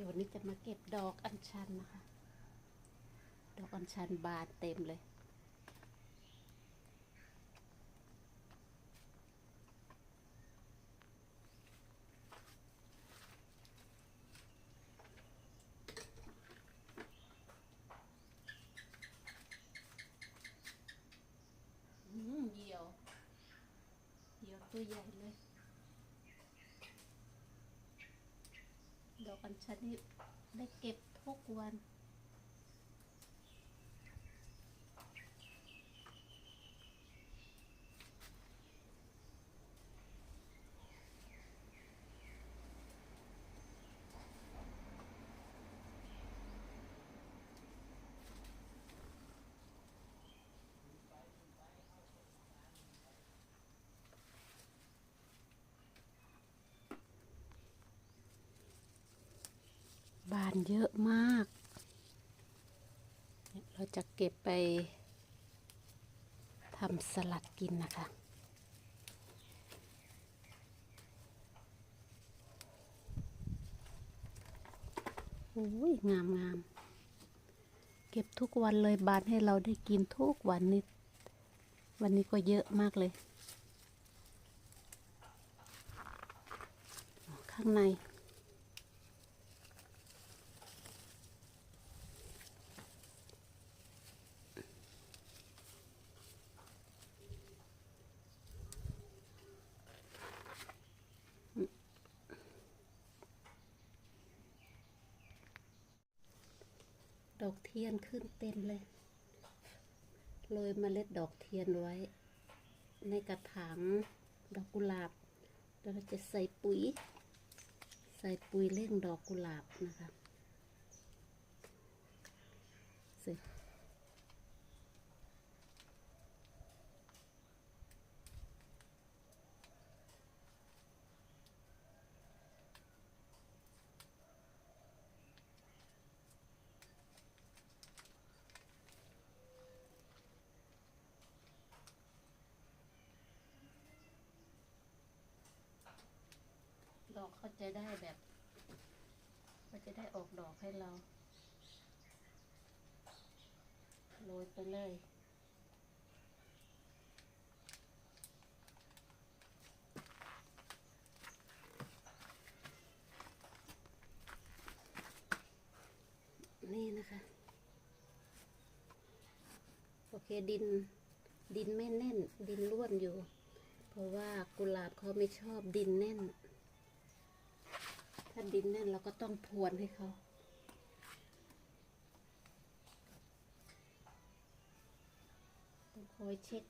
ดี๋ยววันนี้จะมาเก็บดอกอัญชันนะคะ ดอกอัญชันบานเต็มเลย อืมเหี่ยว เหยี่ยวตัวใหญ่เลย ดอกอัญชันนี่ได้เก็บทุกวัน บานเยอะมาก เราจะเก็บไปทำสลัดกินนะคะโอ้ยงามงามเก็บทุกวันเลยบานให้เราได้กินทุกวันนี้ วันนี้ก็เยอะมากเลย ข้างใน ดอกเทียนขึ้นเต็มเลย โรยเมล็ดดอกเทียนไว้ ในกระถางดอกกุหลาบเราจะใส่ปุ๋ย ใส่ปุ๋ยเร่งดอกกุหลาบนะคะเสร็จ เขาจะได้แบบเขาจะได้ออกดอกให้เราโรยไปเลยนี่นะคะ โอเคดินดินไม่แน่น ดินร่วนอยู่ เพราะว่ากุหลาบเขาไม่ชอบดินแน่น ถ้าดินแน่นเราก็ต้องพรวนให้เขาต้องคอยเช็ค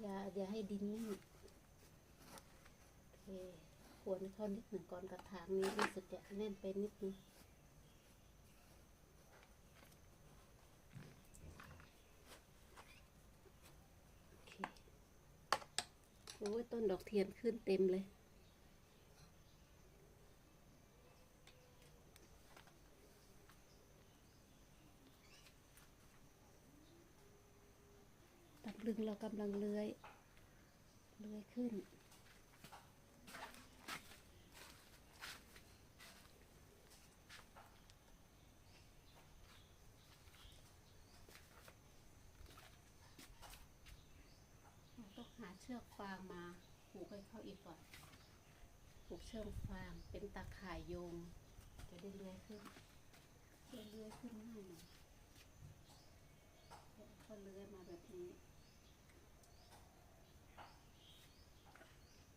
อย่าอย่าให้ดินแน่นโอเคพรวนเขานิดหนึ่งก่อนกระถางนี้รู้สึกจะแน่นไปนิดนึง โอเค โอ้ยต้นดอกเทียนขึ้นเต็มเลย ตับลึงเรากำลังเลื้อย เลื้อยขึ้น เราต้องหา เชือกฟางมาผูกให้เขาอีกก่อนผูกเชือกฟางเป็นตาข่ายโยง จะได้เลื้อยขึ้นเลื่อยเลื้อยขึ้นง่ายหน่อยก็เลื้อยมาแบบนี้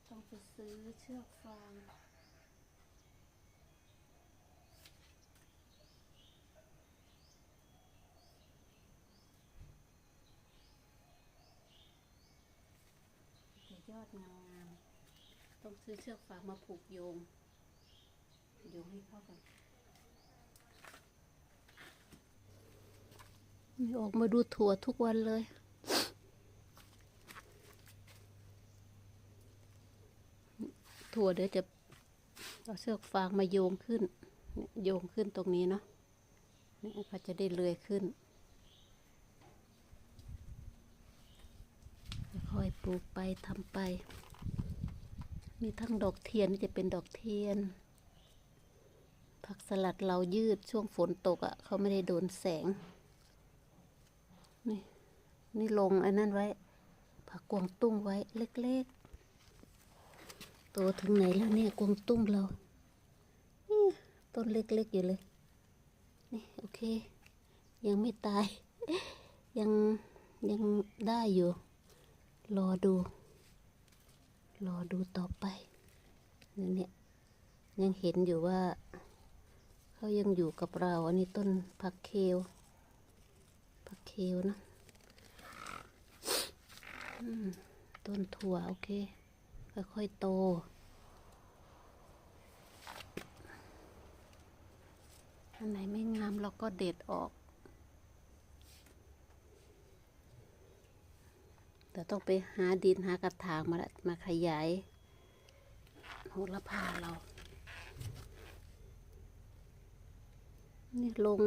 ต้องไปซื้อเชือกฟาง ยอดงามต้องซื้อเชือกฟางมาผูกโยง โยงให้เข้ากันม่ออกมาดูถั่วทุกวันเลยถั่วเดี๋ยวจะเอาเชือกฟางมาโยงขึ้น โยงขึ้นตรงนี้เนาะนี่เขาจะได้เลื้อยขึ้น ค่อยๆ ปลูกไปทำไป มีทั้งดอกเทียนนี่จะเป็นดอกเทียน ผักสลัดเรายืดช่วงฝนตกอะ่ะเขาไม่ได้โดนแสง นี่นี่ลงไอ้นั่นไว้ ผักกวางตุ้งไว้เล็กๆ โตถึงไหนแล้วเนี่ยกวางตุ้งเราต้นเล็กๆอยู่เลย นี่โอเค ยังไม่ตาย ยังยังได้อยู่ รอดู รอดูต่อไปนี่เนี่ยยังเห็นอยู่ว่า เขายังอยู่กับเรา อันนี้ต้นผักเคลผักเคลนะต้นถั่วโอเค ค่อยๆโตอันไหนไม่งามเราก็เด็ดออก แต่ต้องไปหาดินหากระถางมาละมาขยายโหระพาเรา นี่ลง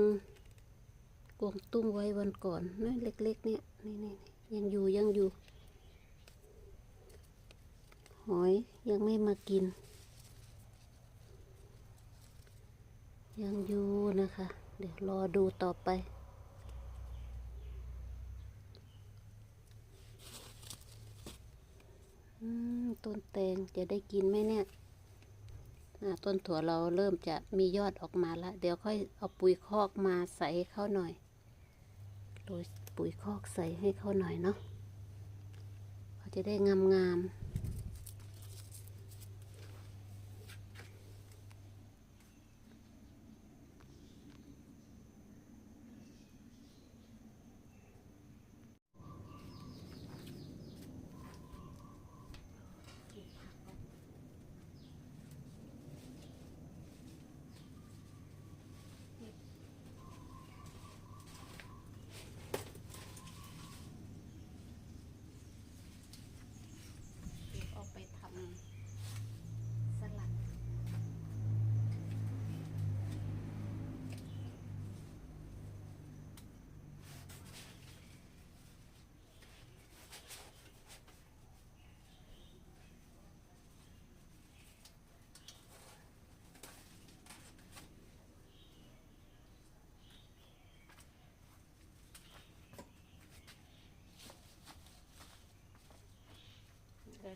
กวางตุ้งไว้วันก่อนนี่เล็ก ๆ เนี่ยนี่นี่นี่ยังอยู่ยังอยู่ หอยยังไม่มากิน ยังอยู่นะคะ เดี๋ยวรอดูต่อไป อืม ต้นแตงจะได้กินไหมเนี่ยต้นถั่วเราเริ่มจะมียอดออกมาแล้ว เดี๋ยวค่อยเอาปุ๋ยคอกมาใส่ให้เขาหน่อยโรยปุ๋ยคอกใส่ให้เขาหน่อยเนาะเขาจะได้งามงามๆ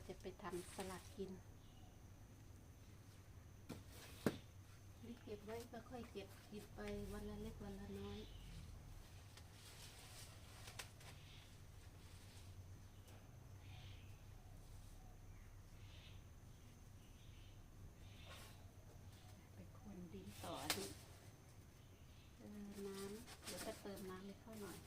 จะไปทำสลัดกินนี่เก็บไว้ก็ค่อยเก็บหยิบไปวันละเล็กวันละน้อยไปคนดินต่อดิน้ำเดี๋ยวจะเติมน้ำให้เข้าหน่อย